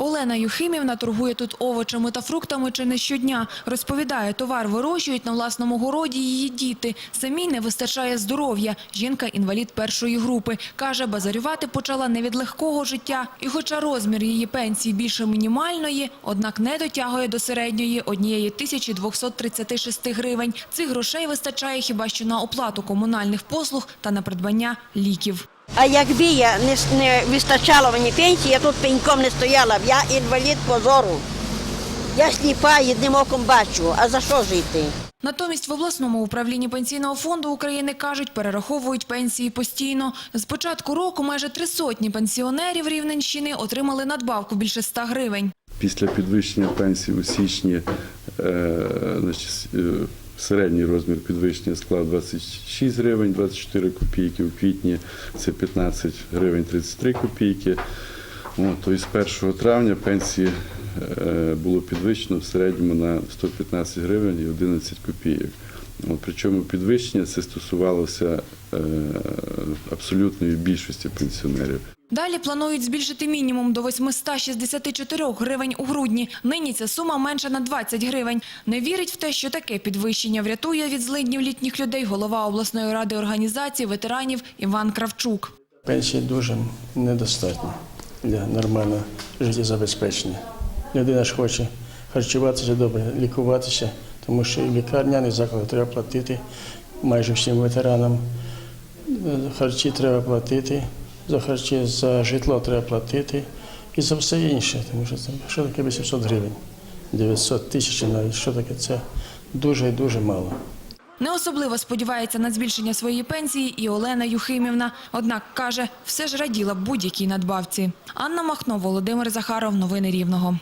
Олена Юхимівна торгує тут овочами та фруктами чи не щодня. Розповідає, товар вирощують на власному городі її діти. Самій не вистачає здоров'я. Жінка – інвалід першої групи. Каже, базарювати почала не від легкого життя. І хоча розмір її пенсії більше мінімальної, однак не дотягує до середньої – однієї 1236 гривень. Цих грошей вистачає хіба що на оплату комунальних послуг та на придбання ліків. А якби я не, не вистачало мені пенсії, я тут пеньком не стояла б. Я інвалід позору. Я сліпа, одним оком бачу. А за що жити? Натомість в обласному управлінні Пенсійного фонду України кажуть, перераховують пенсії постійно. З початку року майже три сотні пенсіонерів Рівненщини отримали надбавку більше 100 гривень. Після підвищення пенсії у січні е, значить, е, середній розмір підвищення склав 26 гривень 24 копійки, у квітні це 15 гривень 33 копійки. То із 1 травня пенсії е, було підвищено в середньому на 115 гривень і 11 копійок. Причому підвищення це стосувалося е, абсолютної більшості пенсіонерів. Далі планують збільшити мінімум до 864 гривень у грудні. Нині ця сума менша на 20 гривень. Не вірить в те, що таке підвищення врятує від злиднів літніх людей голова обласної ради організації ветеранів Іван Кравчук. Пенсії дуже недостатньо для нормального життєзабезпечення. Людина ж хоче харчуватися добре, лікуватися, тому що лікарняний заклад треба платити майже всім ветеранам. Е, Харчі треба платити, за харчі, за житло треба платити і за все інше. Тому що це що таке 800 гривень, 900 тисяч навіть, що таке це дуже і дуже мало. Не особливо сподівається на збільшення своєї пенсії і Олена Юхимівна. Однак, каже, все ж раділа будь-якій надбавці. Анна Махно, Володимир Захаров. Новини Рівного.